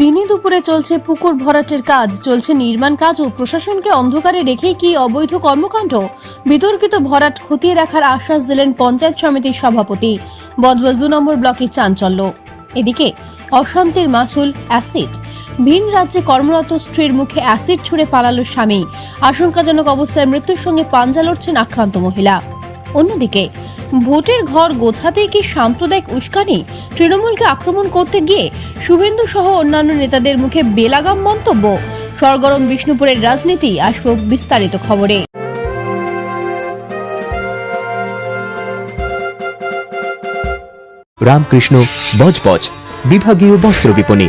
দিনে দুপুরে চলছে পুকুর ভরাটের কাজ। চলছে নির্মাণ কাজ ও প্রশাসনকে অন্ধকারে রেখেই কি অবৈধ কর্মকাণ্ড? বিতর্কিত ভরাট খতিয়ে রাখার আশ্বাস দিলেন পঞ্চায়েত সমিতির সভাপতি। বজবজ দু নম্বর ব্লকের চাঞ্চল্য। এদিকে, অশান্তির মাসুল অ্যাসিড। ভিন রাজ্যে কর্মরত স্ত্রীর মুখে অ্যাসিড ছুঁড়ে পালালো স্বামী। আশঙ্কাজনক অবস্থায় মৃত্যুর সঙ্গে পাঞ্জা লড়ছেন আক্রান্ত মহিলা। অন্যদিকে, ভোটের ঘর গোছাতে কি সাম্প্রদায়িক উস্কানি তৃণমূলকে আক্রমণ করতে গিয়ে শুভেন্দু সহ অন্যান্য নেতাদের মুখে বেলাগাম মন্তব্য? সরগরম বিষ্ণুপুরের রাজনীতি, আসব বিস্তারিত খবরে। রামকৃষ্ণ, বজবজ, বিভাগীয় বস্ত্র বিপণী।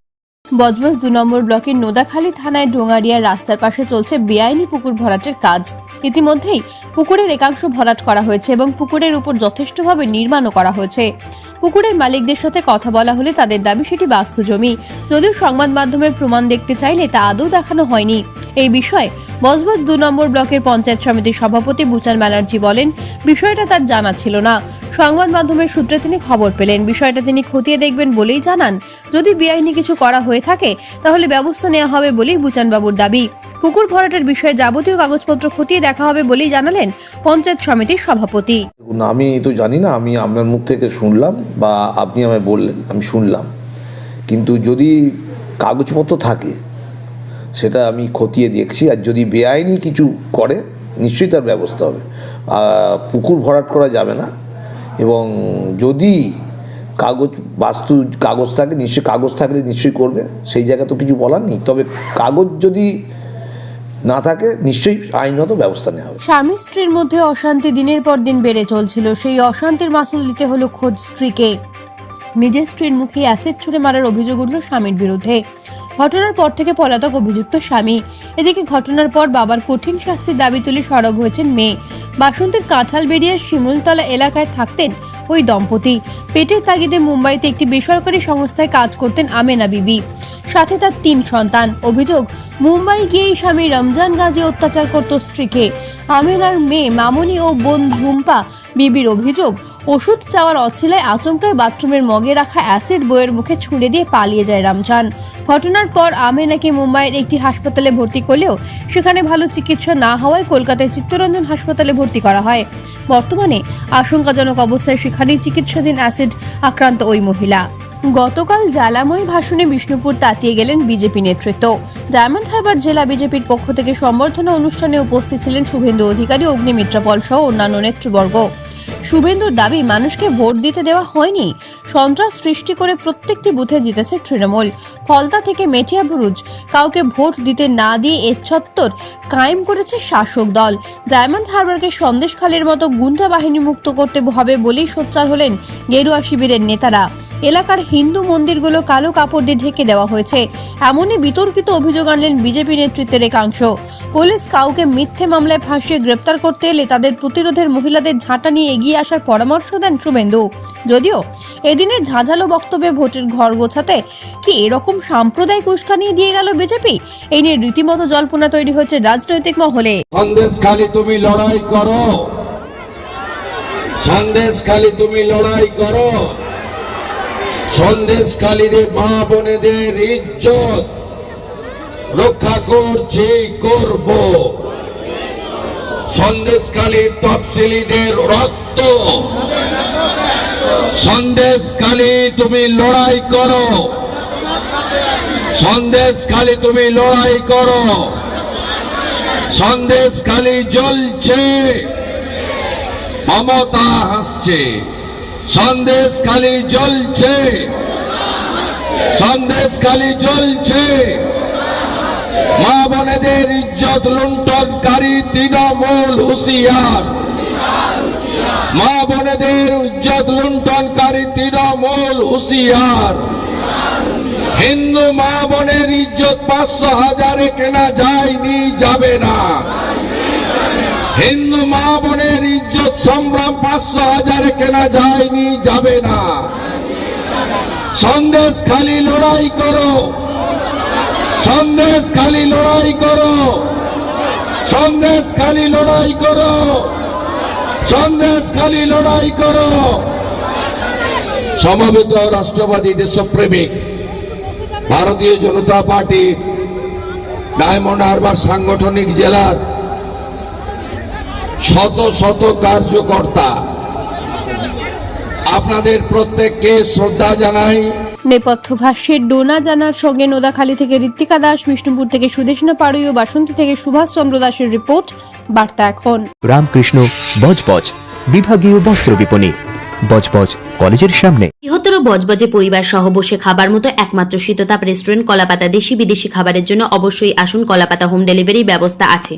বজবজ দু নম্বর ব্লকের নোদাখালী থানায় ডোঙারিয়ার রাস্তার পাশে চলছে বেআইনি পুকুর ভরাটের কাজ। ইতিমধ্যেই পুকুরের একাংশ ভরাট করা হয়েছে এবং পুকুরের উপর যথেষ্টভাবে নির্মাণও করা হয়েছে। পুকুরের মালিকদের সাথে কথা বলা হলে তাদের দাবি, সেটি বাস্তু জমি। যদিও সংবাদ মাধ্যমের প্রমাণ দেখতে চাইলে তা আদৌ দেখানো হয়নি। এই বিষয়ে বজবজ দু নম্বর ব্লকের পঞ্চায়েত সমিতির সভাপতি বুচান ব্যানার্জি বলেন, বিষয়টা তার জানা ছিল না। সংবাদ মাধ্যমের সূত্রে তিনি খবর পেলেন। বিষয়টা তিনি খতিয়ে দেখবেন বলেই জানান, যদি বেআইনি কিছু করা হয়ে থাকে, তাহলে ব্যবস্থা নেওয়া হবে বলেই বুচানবাবুর দাবি। পুকুর ভরাটের বিষয়ে যাবতীয় কাগজপত্র খতিয়ে দেখা হবে বলেই জানালেন পঞ্চায়েত সমিতির সভাপতি। আমি তো জানি না, আমি আপনার মুখ থেকে শুনলাম বা আপনি আমায় বললেন, আমি শুনলাম। কিন্তু যদি কাগজপত্র থাকে, সেটা আমি খতিয়ে দেখছি, আর যদি বেআইনি কিছু করে, নিশ্চয়ই তার ব্যবস্থা হবে। পুকুর ভরাট করা যাবে না, এবং যদি কাগজ, বাস্তু কাগজ থাকে নিশ্চয়ই, কাগজ থাকলে নিশ্চয়ই করবে। সেই জায়গা তো কিছু বলার নেই। তবে কাগজ যদি না থাকে, নিশ্চয়ই আইনগত ব্যবস্থা নেওয়া হবে। স্বামী স্ত্রীর মধ্যে অশান্তি দিনের পর দিন বেড়ে চলছিল। সেই অশান্তির মাসুল দিতে হলো খোদ স্ত্রীকে। নিজের স্ত্রীর মুখে অ্যাসিড ছুড়ে মারার অভিযোগ উঠল স্বামীর বিরুদ্ধে। ঘটনার পর থেকে পলাতক অভিযুক্ত স্বামী। এদিকে ঘটনার পর বাবার কঠিন শাস্তির দাবি তুলে সরব হয়েছেন মেয়ে। বাসন্তের কাঁঠাল বেরিয়ে শিমুলতলা এলাকায় থাকতেন ওই দম্পতি। পেটের তাগিদে মুম্বাইতে একটি বেসরকারি সংস্থায় কাজ করতেন আমেনা বিবি। সাথে তার তিন সন্তান। অভিযোগ, মুম্বাই গিয়েই স্বামী রমজান গাজী অত্যাচার করত স্ত্রীকে। আমেনার মেয়ে মামনি ও বোন ঝুম্পা বিবির অভিযোগ ওষুধ চাওয়ার অছিলায় আচমকায় বাথরুমের মগে রাখা অ্যাসিড বইয়ের মুখে ছুঁড়ে দিয়ে পালিয়ে যায় রমজান। ঘটনার পর আমেনাকে মুম্বাইয়ের একটি হাসপাতালে ভর্তি করলেও সেখানে ভালো চিকিৎসা না হওয়ায় কলকাতায় চিত্তরঞ্জন হাসপাতালে ভর্তি করা হয়। বর্তমানে আশঙ্কাজনক অবস্থায় সেখানেই চিকিৎসাধীন অ্যাসিড আক্রান্ত ওই মহিলা। গতকাল জ্বালাময়ী ভাষণে বিষ্ণুপুর তাতিয়ে গেলেন বিজেপি নেতৃত্ব। ডায়মন্ড হারবার জেলা বিজেপির পক্ষ থেকে সম্বর্ধনা অনুষ্ঠানে উপস্থিত ছিলেন শুভেন্দু অধিকারী, অগ্নিমিত্রা পল সহ অন্যান্য নেতৃবর্গ। শুভেন্দুর দাবি, মানুষকে ভোট দিতে দেওয়া হয়নি। সন্ত্রাস সৃষ্টি করে প্রত্যেকটি বুথে জিতেছে তৃণমূল। ফলতা থেকে মেটিয়া বুরুজ, কাউকে ভোট দিতে না দিয়ে এচ্ছত্তর কায়েম করেছে শাসক দল। ডায়মন্ড হারবারকে সন্দেশখালের মতো গুন্ডা বাহিনী মুক্ত করতে হবে বলেই সোচ্চার হলেন গেরুয়া শিবিরের নেতারা। এলাকার হিন্দু মন্দিরগুলো কালো কাপড় দিয়ে ঢেকে দেওয়া হয়েছে। এমনই বিতর্কিত অভিযোগ আনলেন বিজেপি নেতৃত্বের একাংশ। পুলিশ কাউকে মিথ্যে মামলায় ফাঁসিয়ে গ্রেপ্তার করতে এলে তাদের প্রতিরোধের মহিলাদের ঝাঁটা নিয়ে এগিয়ে আসার পরামর্শ দেন শুভেন্দু। যদিও এদিনের ঝাঁঝালো বক্তব্যে ভোটের ঘর গোছাতে কি এরকম সাম্প্রদায়িক উস্কানি দিয়ে গেল বিজেপি? এই নিয়ে রীতিমতো জল্পনা তৈরি হচ্ছে রাজনৈতিক মহলে। সন্দেশ খালি তুমি লড়াই করো। সন্দেশ খালি তুমি লড়াই করো। সন্দেশ খালিরে মা বোনেদের ইজ্জত রক্ষা করছি, করব। সন্দেশ খালি তফসিলিদের রক্ত সন্দেশ খালি তুমি লড়াই করো। সন্দেশ খালি তুমি লড়াই করো। সন্দেশ খালি জ্বলছে। মমতা হাসছে। সন্দেশ খালি জ্বলছে। সন্দেশ খালি জ্বলছে। মা বোনেদের ইজ্জত লুণ্ঠনকারী তৃণমূল হুঁশিয়ার। মা বোনেদের ইজ্জত লুণ্ঠনকারী তৃণমূল হুঁশিয়ার। হিন্দু মা বোনের ইজ্জত পাঁচশো হাজারে কেনা যায়নি, যাবে না। হিন্দু মা বোনের ইজ্জত সম্ভ্রম পাঁচশো হাজারে কেনা যায়নি, যাবে না। সন্দেশ খালি লড়াই করো। সন্দেশ খালি লড়াই করো। সন্দেশ খালি লড়াই করো। সন্দেশ খালি লড়াই করো। সমবেত রাষ্ট্রবাদী দেশপ্রেমিক, ভারতীয় জনতা পার্টির ডায়মন্ড হারবার সাংগঠনিক জেলার শত শত কার্যকর্তা। আপনাদের প্রত্যেককে শ্রদ্ধা জানাই। নেপথ্য ভাষ্যের ডোনা জানার সঙ্গে নোদাখালী থেকে ঋত্বিকা দাস বিষ্ণুপুর থেকে সুদেশনা পাড়ুই ও বাসন্তী থেকে সুভাষ চন্দ্র দাসের রিপোর্ট বার্তা এখন। রামকৃষ্ণ বজবজ বিভাগীয় বস্ত্র বিপণী বজবজ কলেজের সামনে। বৃহত্তর বজবজে পরিবার সহ বসে খাবার মতো একমাত্র শীততাপ রেস্টুরেন্ট কলাপাতা দেশি বিদেশি খাবারের জন্য অবশ্যই আসুন কলাপাতা হোম ডেলিভারি ব্যবস্থা আছে।